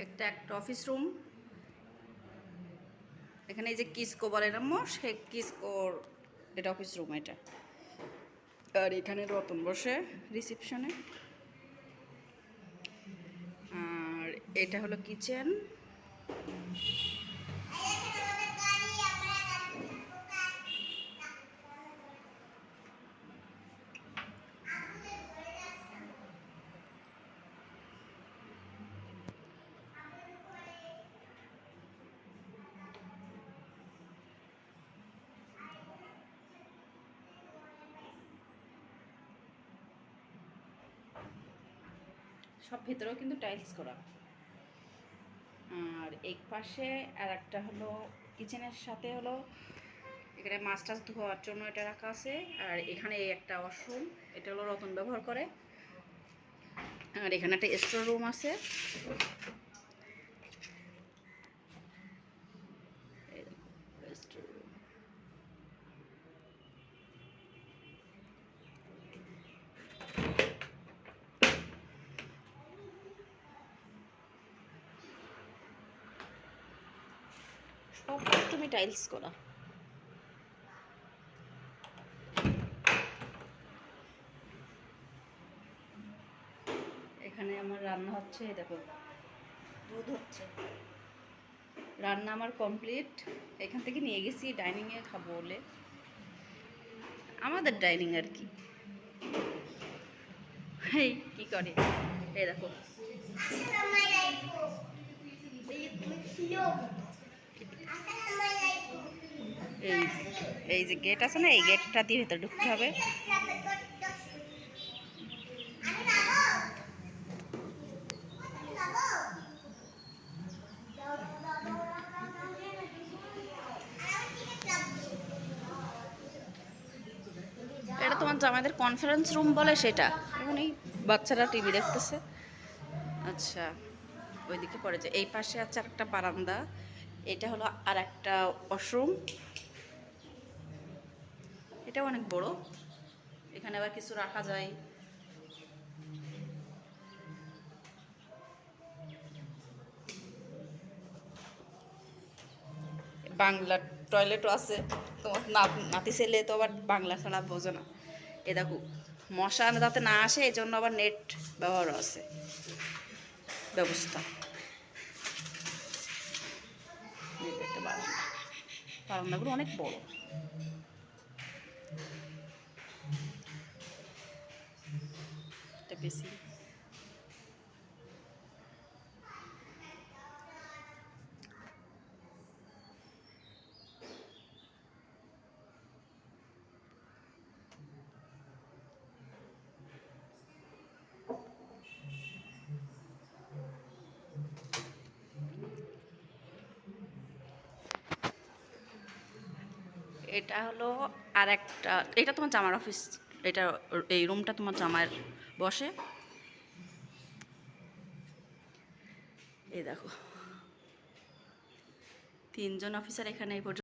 একটা একটা office room এখানে এই যে কিসকো বলে নাম সে কিসকোর এটা অফিস রুম এটা। আর এখানে রতন বসে রিসেপশনে আর এটা হলো কিচেন সব ভেতরেও কিন্তু টাইলস করা। আর এক পাশে আর একটা হলো কিচেনের সাথে হলো এখানে মাছ টাছ ধোয়ার জন্য এটা রাখা আছে। আর এখানে এই একটা ওয়াশরুম এটা হলো রতন ব্যবহার করে। আর এখানে একটা স্টোর রুম আছে এই দেখো, store room। তুমি টাইলস করা। এখানে আমার রান্না হচ্ছে এই দেখো দুধ হচ্ছে। রান্না আমার কমপ্লিট এখান থেকে নিয়ে গেছি ডাইনিংয়ে খাব বলে। আমাদের ডাইনিং আর কি। এই কি করে? এই দেখো এই এই যে গেট আছে না, এই গেটটা দিয়ে ভেতরে ঢুকতে হবে। এটা তোমার জামাইদের কনফারেন্স রুম বলে সেটা। এখন এই বাচ্চারা টিভি দেখতেছে। আচ্ছা ওইদিকে পড়ে যে এই পাশে আছে একটা বারান্দা। এটা হলো আর একটা ওয়াশরুম এটা অনেক বড়। এখানে আবার কিছু রাখা যায়। বাংলা টয়লেটও আছে। তোমার নাতি ছেলে তো আবার বাংলা ছাড়া বোঝে না। এ দেখো, মশা যাতে না আসে এই জন্য আবার নেট ব্যবহার আছে। ব্যবস্থা। বারান্দাগুলো অনেক বড়। এটা বেশি এটা হলো আর একটা এটা তোমার জামার অফিস এটা এই রুমটা তোমার জামার বসে। এই দেখো। তিনজন অফিসার এখানে এই পর্যন্ত